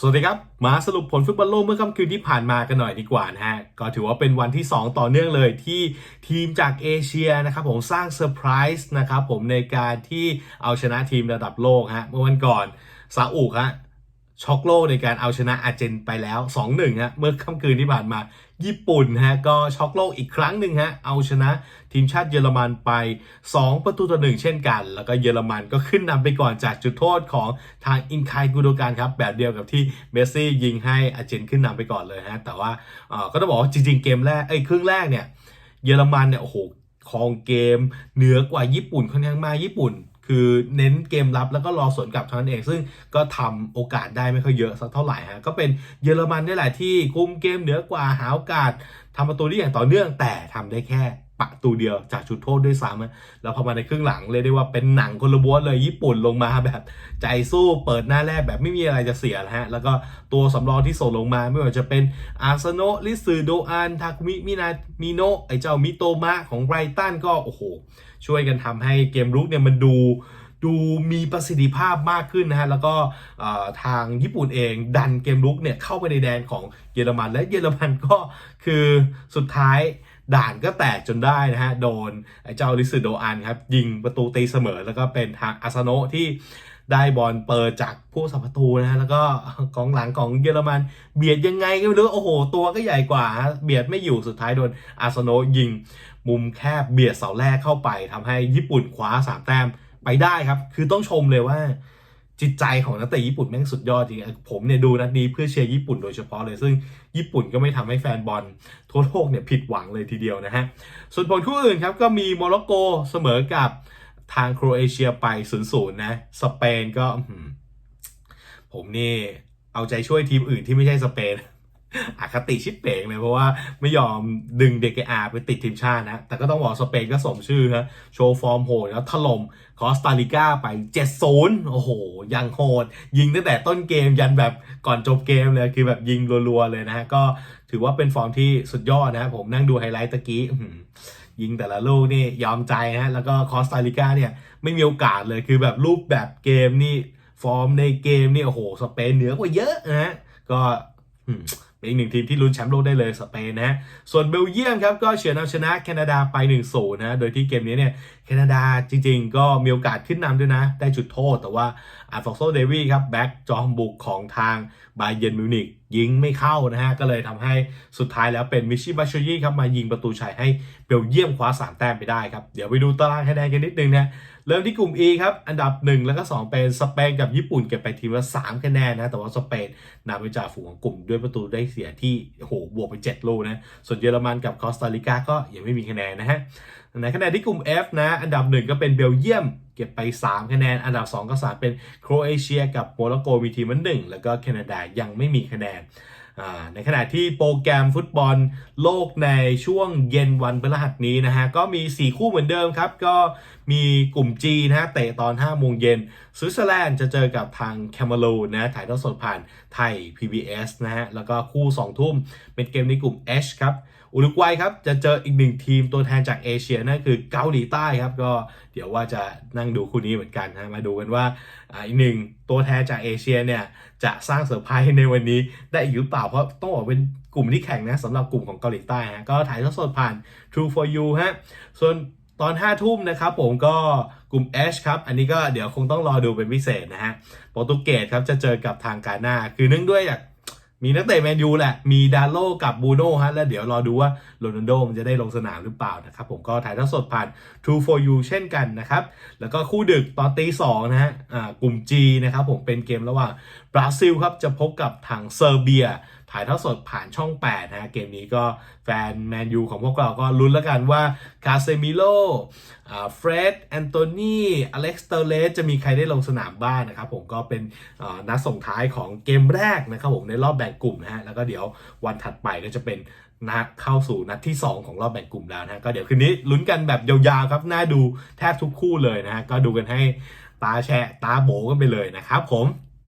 สวัสดีครับ มาสรุปผลฟุตบอลโลกเมื่อค่ำคืนที่ผ่านมากันหน่อยดีกว่านะฮะ ก็ถือว่าเป็นวันที่ 2 ต่อเนื่องเลยที่ทีมจากเอเชียนะครับผมสร้างเซอร์ไพรส์นะครับผมในการที่เอาชนะทีมระดับโลกฮะเมื่อวันก่อนซาอุฮะ ช็อกโลกในการเอาชนะอาเจนไปแล้ว 2-1 ฮะ เมื่อค่ำคืนที่ผ่านมา ญี่ปุ่นฮะ ก็ช็อกโลกอีกครั้งหนึ่งฮะ เอาชนะทีมชาติเยอรมันไป 2 ประตูต่อหนึ่งเช่นกัน แล้วก็เยอรมันก็ขึ้นนำไปก่อนจากจุดโทษของทางอินคายกูโดการครับ แบบเดียวกับที่เมสซี่ยิงให้อาเจนขึ้นนำไปก่อนเลยฮะ แต่ว่าเอ่อก็ต้องบอกว่าจริง ๆ เกมแรก เอ้ย ครึ่งแรกเนี่ย เยอรมันเนี่ย โอ้โหครองเกม เหนือกว่าญี่ปุ่นค่อนข้างมากญี่ปุ่น คือเน้นเกมรับแล้วก็รอสวนกลับเท่านั้นเอง ซึ่งก็ทำโอกาสได้ไม่ค่อยเยอะสักเท่าไหร่ฮะก็เป็นเยอรมันนี่แหละที่คุมเกมเหนือกว่าหาโอกาสทำประตูได้อย่างต่อเนื่องแต่ทำได้แค่ ประตูเดียวจากจุดโทษด้วยซ้ำอะแล้วพอมาในครึ่งหลังเรียกได้ว่าเป็นหนังคนละบ้วนเลยญี่ปุ่นลงมาแบบ ใจสู้เปิดหน้าแรกแบบไม่มีอะไรจะเสียแล้วฮะ แล้วก็ตัวสำรองที่ส่งลงมาไม่ว่าจะเป็นอาร์เซโนลิซือโดอานทาคุมิมินามิโนไอเจ้ามิโตมะของไบรตันก็โอ้โห ช่วยกันทำให้เกมรุกเนี่ยมันดูดูมีประสิทธิภาพมากขึ้นนะฮะ แล้วก็ทางญี่ปุ่นเองดันเกมรุกเนี่ยเข้าไปในแดนของเยอรมัน และเยอรมันก็คือสุดท้าย ด่านก็แตกจนได้นะฮะ โดนไอ้เจ้าลิซโดอันครับ ยิงประตูตีเสมอแล้วก็เป็นทางอาซาโนะที่ได้บอลเปิดจากผู้สับประตูนะฮะแล้วก็กองหลังของเยอรมัน เบียดยังไงก็ไม่รู้โอ้โห ตัวก็ใหญ่กว่า เบียดไม่อยู่สุดท้ายโดนอาซโนยิง มุมแคบเบียดเสาแรกเข้าไปทำให้ญี่ปุ่นคว้าสามแต้มไปได้ครับ คือต้องชมเลยว่า จิตใจของนักเตะญี่ปุ่นแม่งสุดยอดจริงๆผมเนี่ยดูนัดนี้เพื่อเชียร์ญี่ปุ่นโดยเฉพาะเลย ซึ่งญี่ปุ่นก็ไม่ทำให้แฟนบอลทั่วโลกเนี่ยผิดหวังเลยทีเดียวนะฮะ ส่วนผลคู่อื่นครับก็มีโมร็อกโกเสมอกับทางโครเอเชียไป 0-0 นะ สเปนก็ ผมนี่เอาใจช่วยทีมอื่นที่ไม่ใช่สเปน อคติชิปเป่งเลยเพราะว่าไม่ยอมดึงเดกอาไปติดทีมชาตินะ แต่ก็ต้องบอกสเปนก็สมชื่อนะ โชว์ฟอร์มโหดแล้วถล่มคอสตาริกาไป 7-0 โอ้โห ยังโหด ยิงตั้งแต่ต้นเกมยันแบบก่อนจบเกมเลย คือแบบยิงรัวๆเลยนะฮะก็ถือว่าเป็นฟอร์มที่สุดยอดนะผมนั่งดูไฮไลท์ตะกี้ยิงแต่ละลูกนี่ยอมใจนะแล้วก็คอสตาริกาเนี่ยไม่มีโอกาสเลยคือแบบรูปแบบเกมนี่ฟอร์มในเกมนี่โอ้โหสเปนเหนือกว่าเยอะนะก็อื เป็นอีกหนึ่งทีมที่ลุ้นแชมป์โลกได้เลยสเปนนะฮะส่วนเบลเยียมครับก็เฉือนเอาชนะแคนาดาไป1-0นะโดยที่เกมนี้เนี่ยแคนาดาจริง ๆ ก็มีโอกาสขึ้นนำด้วยนะ ได้จุดโทษ แต่ว่าอาร์ฟอกโซเดวีครับแบ็กจอมบุกของทางบาเยนมิวนิก ยิงไม่เข้านะฮะ ก็เลยทำให้สุดท้ายแล้วเป็นมิชิบาชยี่ครับมายิงประตูชัยให้เบลเยียมคว้า3แต้มไปได้ครับ เดี๋ยวไปดูตารางคะแนนกันนิดนึงนะเริ่มที่กลุ่ม E ครับ อันดับ 1 แล้วก็ 2 เป็นสเปนกับญี่ปุ่นเก็บไปทีมละ3คะแนนนะ แต่ว่าสเปนนำไปจากฝูงของกลุ่มด้วยประตูได้เสียที่โหบวกไป 7 ลูกนะ ส่วนเยอรมันกับคอสตาริกาก็ยังไม่มีคะแนนนะฮะในขณะที่กลุ่ม F นะ อันดับ 1 ก็เป็นเบลเยียม เก็บไป 3 คะแนน อันดับ 2ก็3เป็นโครเอเชียกับโมร็อกโกมีทีมละหนึ่งแล้วก็แคนาดายังไม่มีคะแนน ในขณะที่โปรแกรมฟุตบอลโลกในช่วงเย็นวันพฤหัสนี้นะฮะ ก็มี 4 คู่เหมือนเดิมครับ ก็มีกลุ่ม G นะฮะเตะตอน 5 โมงเย็นสวิตเซอร์แลนด์จะเจอกับทางแคมารูนนะถ่ายทอดสดผ่านไทย PBS นะฮะ แล้วก็คู่ 2 ทุ่มเป็นเกมในกลุ่ม H ครับอุรุกวัยครับ จะเจออีกหนึ่งทีมตัวแทนจากเอเชียนั่นคือเกาหลีใต้ครับ ก็เดี๋ยวว่าจะนั่งดูคู่นี้เหมือนกันนะมาดูกันว่าอ่าอีกหนึ่งตัวแทนจากเอเชียเนี่ยจะสร้างเซอร์ไพรส์ในวันนี้ได้อีกหรือเปล่า เพราะต้องบอกเป็นกลุ่มที่แข่งนะสำหรับกลุ่มของเกาหลีใต้ฮะก็ถ่ายทอดสดผ่าน True for You ฮะส่วนตอน 5 ทุ่มนะครับผมก็กลุ่ม H ครับ อันนี้ก็เดี๋ยวคงต้องรอดูเป็นพิเศษนะฮะโปรตุเกสครับจะเจอกับทางกาหน้า คือเนื่องด้วยอยาก มีนักเตะแมนยูแหละ มีดาโลกับบูโน่ฮะ แล้วเดี๋ยวรอดูว่าโรนัลโดมันจะได้ลงสนามหรือเปล่านะครับ ผมก็ถ่ายทอดสดผ่าน True for You เช่นกันนะครับ แล้วก็คู่ดึกตอนตีสองนะฮะกลุ่ม G นะครับผมเป็นเกมระหว่างบราซิลครับจะพบกับทางเซอร์เบีย ถ่ายทอดสดผ่านช่อง8นะเกมนี้ก็แฟนแมนยูของพวกเราก็ลุ้นแล้วกันว่าคาเซมิโลอ่าเฟรดแอนโตนีอเล็กซ์เตเลสจะมีใครได้ลงสนามบ้างนะครับผมก็เป็นนัดส่งท้ายของเกมแรกนะครับผมในรอบแบ่งกลุ่มนะฮะแล้วก็เดี๋ยววันถัดไปก็จะเป็นนัดเข้าสู่นัดที่ 2 ของรอบแบ่งกลุ่มแล้วนะก็เดี๋ยวคืนนี้ลุ้นกันแบบยาวๆครับน่าดูแทบทุกคู่เลยนะฮะก็ดูกันให้ตาแชะตาโบกันไปเลยนะครับผม